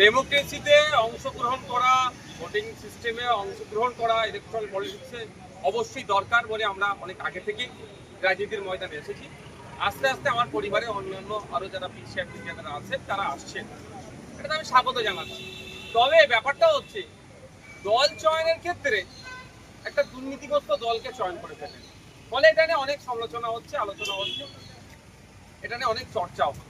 ডেমোক্রেসিতে অংশগ্রহণ করা, ভোটিং সিস্টেমে অংশগ্রহণ করা ইলেকট্রাল পলিটিক্সে অবশ্যই দরকার বলে আমরা অনেক আগে থেকেই রাজনীতির ময়দানে এসেছি। আস্তে আস্তে আমার পরিবারে অন্যান্য আরও যারা পিছিয়ে যারা আছে, তারা আসছেন। এটা আমি স্বাগত জানাচ্ছি। তবে ব্যাপারটা হচ্ছে, দল চয়নের ক্ষেত্রে একটা দুর্নীতিগ্রস্ত দলকে চয়ন করে ফেলেন। ফলে এটা নিয়ে অনেক সমালোচনা হচ্ছে, আলোচনা হচ্ছে, এটা নিয়ে অনেক চর্চাও হচ্ছে।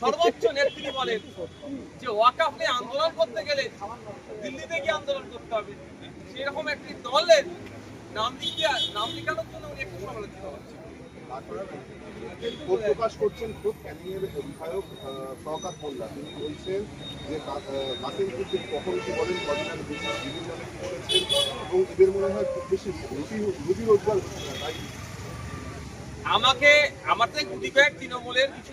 সর্বোচ্চ নেত্রী বলেন যে ওয়াকাফ নিয়ে আন্দোলন করতে গেলে দিল্লিতে গিয়ে আন্দোলন করতে হবে। সেরকম একটি দলের নাম লিখিয়ে নাম লিখানোর জন্য উনি একটু সমালোচিত হচ্ছে প্রকাশ করছেন খুব ক্যানিংয়ের মোল্লা। তিনি বলছেন যে কখন কি বলেন কদিনের বেশি বিভিন্ন নাকি করেছেন এবং এদের মনে হয় খুব বেশি রুটি রুটি রোজগার না, তাই আমাকে আমার থেকে গুটি কয়েক তৃণমূলের কিছু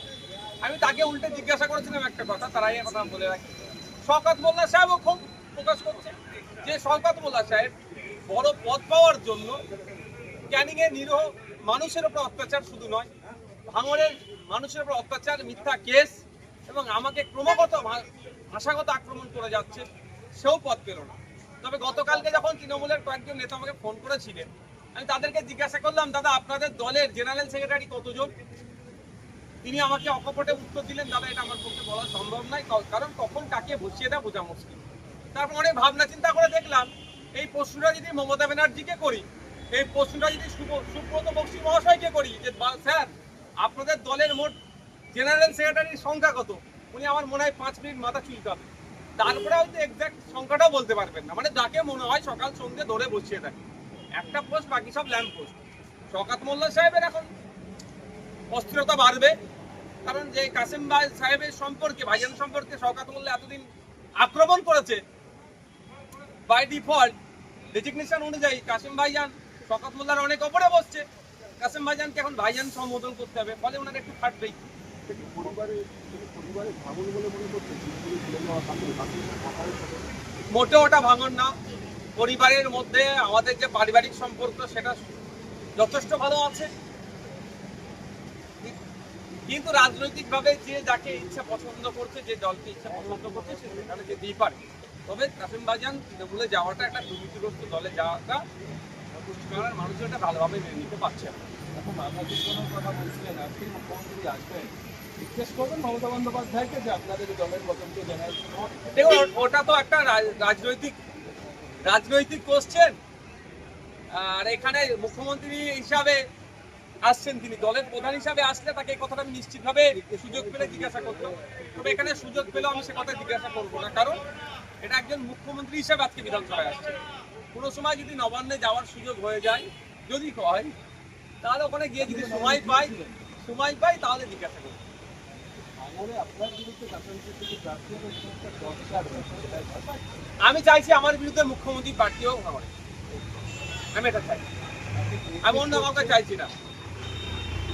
আমি তাকে উল্টে জিজ্ঞাসা করেছিলাম একটা কথা, তারাই কথা বলে রাখি। শওকত মোল্লা সাহেবও খুব প্রকাশ করছে যে শওকত মোল্লা সাহেব বড় পদ পাওয়ার জন্য ক্যানিং এ নিরহ মানুষের উপর অত্যাচার শুধু নয় ভাঙড়ের মানুষের উপর অত্যাচার, মিথ্যা কেস এবং আমাকে ক্রমাগত ভাষাগত আক্রমণ করে যাচ্ছে, সেও পদ পেল না। তবে গতকালকে যখন তৃণমূলের কয়েকজন নেতা আমাকে ফোন করেছিলেন, আমি তাদেরকে জিজ্ঞাসা করলাম, দাদা, আপনাদের দলের জেনারেল সেক্রেটারি কতজন? তিনি আমাকে অকপটে উত্তর দিলেন, দাদা, এটা আমার পক্ষে বলা সম্ভব নয়। কারণ কখন কাকে বসিয়ে দেয় বোঝা মুশকিল। তারপর অনেক ভাবনা চিন্তা করে দেখলাম, এই প্রশ্নটা যদি মমতা ব্যানার্জিকে করি, এই প্রশ্নটা যদি সুব- সুব্রত বক্সি মহাশয়কে করি, যে স্যার, আপনাদের দলের মোট জেনারেল সেক্রেটারির সংখ্যা কত? উনি আমার মনে হয় পাঁচ মিনিট মাথা চুলকাবে তারপরে হয়তো এক্সাক্ট সংখ্যাটাও বলতে পারবেন না। মানে যাকে মনে হয় সকাল সন্ধ্যে ধরে বসিয়ে দেয়। একটা পোস্ট বাকি সব ল্যাম্প পোস্ট শকাত মোল্লা সাহেবের এখন অস্থিরতা বাড়বে। কারণ যে কাসিম ভাই সাহেবের সম্পর্কে ভাইজান সম্পর্কে শওকাত মোল্লা এতদিন আক্রমণ করেছে বাই ডিফল্ট ডেজিগনেশন অনুযায়ী কাসিম ভাইজান শওকাত মোল্লার অনেক ওপরে বসছে। কাসিম ভাইজানকে এখন ভাইজান সম্বোধন করতে হবে ফলে ওনার একটু ফাটবেই মোটে ওটা ভাঙন না। পরিবারের মধ্যে আমাদের যে পারিবারিক সম্পর্ক সেটা যথেষ্ট ভালো আছে। কিন্তু রাজনৈতিকভাবে যে যাকে ইচ্ছা পছন্দ করছে, যে দলকে ইচ্ছা পছন্দ করছে, সে সেখানে যেতেই পারে। তবে কাসিম বাজান তৃণমূলে যাওয়াটা একটা দুর্নীতিগ্রস্ত দলে যাওয়াটা পশ্চিমবাংলার মানুষ এটা ভালোভাবে মেনে নিতে পারছে না। এখন বাংলাদেশ কোনো কথা বলছিলেন, আজকে মুখ্যমন্ত্রী আসবেন। বন্দ্যোপাধ্যায়কে যে আপনাদের দলের ওটা তো একটা রাজ- রাজনৈতিক রাজনৈতিক কোশ্চেন আর এখানে মুখ্যমন্ত্রী হিসাবে আসছেন তিনি। দলের প্রধান হিসাবে আসলে তাকে এই কথাটা আমি নিশ্চিতভাবে সুযোগ পেলে জিজ্ঞাসা করতাম। তবে এখানে সুযোগ পেলেও আমি সে কথা জিজ্ঞাসা করব না। কারণ এটা একজন মুখ্যমন্ত্রী হিসাবে আজকে বিধানসভায় আসছে। কোনো সময় যদি নবান্নে যাওয়ার সুযোগ হয়ে যায়, যদি হয়, তাহলে ওখানে গিয়ে যদি সময় পাই সময় পাই, তাহলে জিজ্ঞাসা করব। আমি চাইছি আমার বিরুদ্ধে মুখ্যমন্ত্রী প্রার্থী হোক আমার আমি এটা চাই। আমি অন্য কাউকে চাইছি না।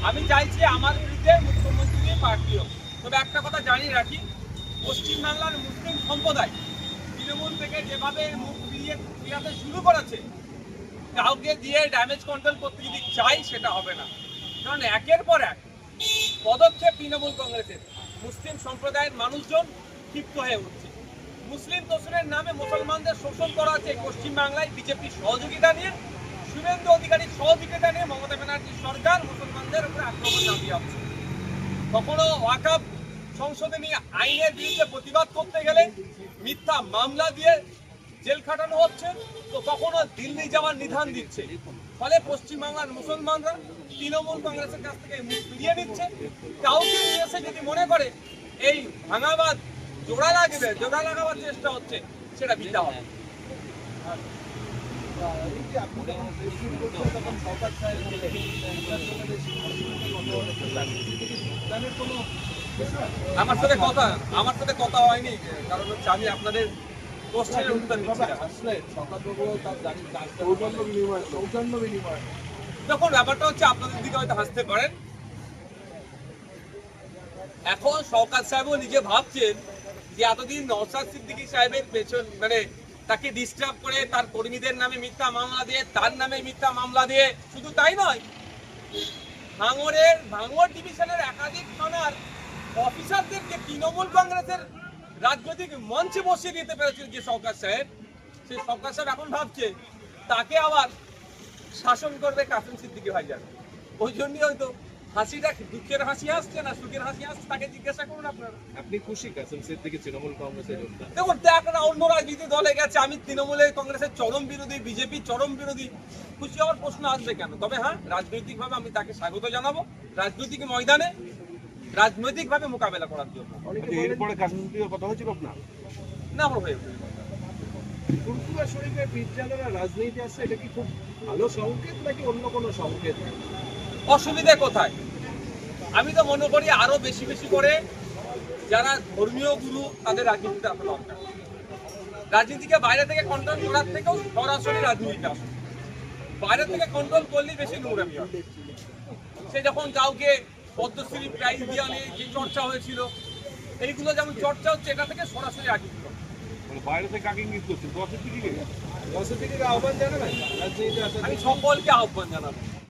আমি চাইছি আমার বিরুদ্ধে মুখ্যমন্ত্রী প্রার্থী হোক। তবে একটা কথা জানিয়ে রাখি, পশ্চিমবাংলার মুসলিম সম্প্রদায় তৃণমূল থেকে যেভাবে মুখ ফিরিয়ে ফিরাতে শুরু করেছে, কাউকে দিয়ে ড্যামেজ কন্ট্রোল করতে যদি চাই সেটা হবে না। কারণ একের পর এক পদক্ষেপ তৃণমূল কংগ্রেসের। মুসলিম সম্প্রদায়ের মানুষজন ক্ষিপ্ত হয়ে উঠছে। মুসলিম তোষণের নামে মুসলমানদের শোষণ করা এই পশ্চিমবাংলায় বিজেপির সহযোগিতা নিয়ে। শুভেন্দু অধিকারীর সহযোগিতা নিয়ে মমতা ব্যানার্জির সরকার মুসলমানদের উপরে আক্রমণ চাপিয়ে আসছে কখনো ওয়াকাব সংশোধনী আইনের বিরুদ্ধে প্রতিবাদ করতে গেলে মিথ্যা মামলা দিয়ে জেল খাটানো হচ্ছে, তো কখনো দিল্লি যাওয়ার নিধান দিচ্ছে। ফলে পশ্চিমবাংলার মুসলমানরা তৃণমূল কংগ্রেসের কাছ থেকে মুখ ফিরিয়ে নিচ্ছে। কাউকে নিয়ে এসে যদি মনে করে এই ভাঙাবাদ, জোড়া লাগবে, জোড়া লাগাবার চেষ্টা হচ্ছে, সেটা বিটা হবে আমার সাথে কথা, আমার সাথে কথা হয়নি, কারণ হচ্ছে আমি আপনাদের দেখুন, ব্যাপারটা হচ্ছে আপনাদের দিকে হয়তো হাসতে পারেন। এখন শওকাত সাহেবও নিজে ভাবছেন যে এতদিন নওশাদ সিদ্দিকী সাহেবের পেছন মানে তাকে ডিস্টার্ব করে তার কর্মীদের নামে মিথ্যা মামলা দিয়ে, তার নামে মিথ্যা মামলা দিয়ে। শুধু তাই নয়, ভাঙড়ের, ভাঙড় ডিভিশনের একাধিক থানার অফিসারদেরকে তৃণমূল কংগ্রেসের রাজনৈতিক মঞ্চে বসিয়ে দিতে পেরেছিল যে সরকার সাহেব। সেই সরকার সাহেব এখন ভাবছে, তাকে আবার শাসন করবে কাসিম সিদ্দিকী ভাইজান। ওই জন্যই হয়তো হাসিটা দুঃখের হাসি আসছে না সুখের হাসি আসছে তাকে জিজ্ঞাসা করুন আপনারা। আপনি খুশি কাসেম সিদ্দিকী তৃণমূল কংগ্রেসে যোগদান দেখুন দেখ না অন্য রাজনীতি দলে গেছে আমি তৃণমূলের কংগ্রেসের চরম বিরোধী বিজেপি চরম বিরোধী খুশি হওয়ার প্রশ্ন আসবে কেন? তবে হ্যাঁ রাজনৈতিকভাবে আমি তাকে স্বাগত জানাব। রাজনৈতিক ময়দানে রাজনৈতিকভাবে মোকাবেলা করার জন্য। আচ্ছা, এরপরে কাসেম সিদ্দিকের কথা হয়েছিল আপনার? না আমার হয়ে। ফুরফুরা শরীফের বিদ্যালয়ের রাজনীতি আসছে এটা কি খুব ভালো সংকেত নাকি অন্য কোনো সংকেত? অসুবিধে কোথায়? আমি তো মনে করি আরও বেশি বেশি করে যারা ধর্মীয় গুরু তাদের রাজনীতিতে আসা দরকার। রাজনীতিকে বাইরে থেকে কন্ট্রোল করার থেকেও সরাসরি রাজনীতিতে আসে। বাইরে থেকে কন্ট্রোল করলেই বেশি নোংরামি হবে সে যখন কাউকে পদ্মশ্রী প্রাইজ দেওয়া নিয়ে যে চর্চা হয়েছিল এইগুলো যেমন চর্চা হচ্ছে এটা থেকে সরাসরি রাজনীতি বাইরে থেকে কাকে ইঙ্গিত করছে দশের দিকে দশের দিকে আহ্বান জানাবেন? আমি সকলকে আহ্বান জানাব।